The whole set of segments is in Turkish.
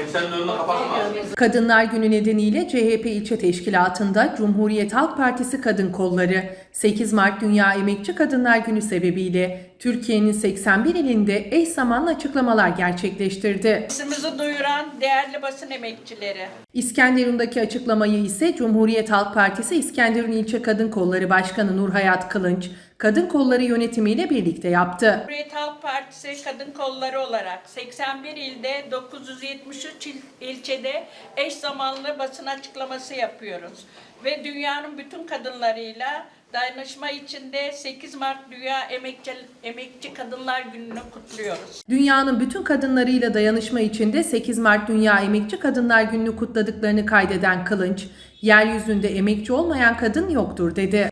Kimsenin önünü kapatma. Kadınlar Günü nedeniyle CHP ilçe teşkilatında Cumhuriyet Halk Partisi Kadın Kolları 8 Mart Dünya Emekçi Kadınlar Günü sebebiyle Türkiye'nin 81 ilinde eş zamanlı açıklamalar gerçekleştirdi. Sesimizi duyuran değerli basın emekçileri. İskenderun'daki açıklamayı ise Cumhuriyet Halk Partisi İskenderun İlçe Kadın Kolları Başkanı Nurhayat Kılınç, Kadın Kolları yönetimiyle birlikte yaptı. Cumhuriyet Halk Partisi kadın kolları olarak 81 ilde 973 il- ilçede eş zamanlı basın açıklaması yapıyoruz. Ve dünyanın bütün kadınlarıyla dayanışma içinde 8 Mart Dünya Emekçi, Emekçi Kadınlar Günü'nü kutluyoruz. Dünyanın bütün kadınlarıyla dayanışma içinde 8 Mart Dünya Emekçi Kadınlar Günü'nü kutladıklarını kaydeden Kılınç, yeryüzünde emekçi olmayan kadın yoktur dedi.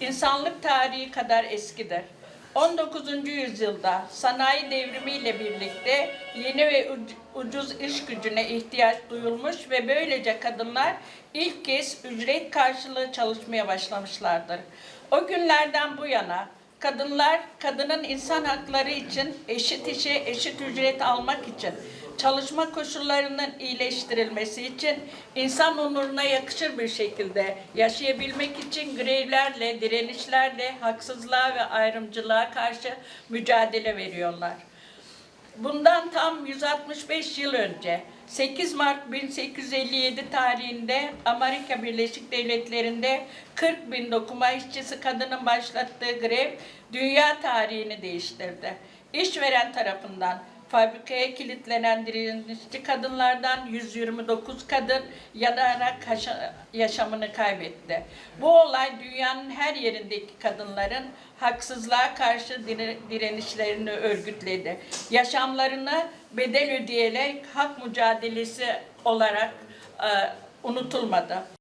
İnsanlık tarihi kadar eskidir. 19. yüzyılda sanayi devrimiyle birlikte yeni ve uc- ucuz iş gücüne ihtiyaç duyulmuş ve böylece kadınlar ilk kez ücret karşılığı çalışmaya başlamışlardır. O günlerden bu yana kadınlar kadının insan hakları için eşit işe eşit ücret almak için çalışma koşullarının iyileştirilmesi için insan onuruna yakışır bir şekilde yaşayabilmek için grevlerle, direnişlerle haksızlığa ve ayrımcılığa karşı mücadele veriyorlar. Bundan tam 165 yıl önce 8 Mart 1857 tarihinde Amerika Birleşik Devletleri'nde 40 bin dokuma işçisi kadının başlattığı grev dünya tarihini değiştirdi. İşveren tarafından fabrikaya kilitlenen direnişçi kadınlardan 129 kadın yanarak yaşamını kaybetti. Bu olay dünyanın her yerindeki kadınların haksızlığa karşı dire- direnişlerini örgütledi. Yaşamlarını bedel ödeyerek hak mücadelesi olarak e, unutulmadı.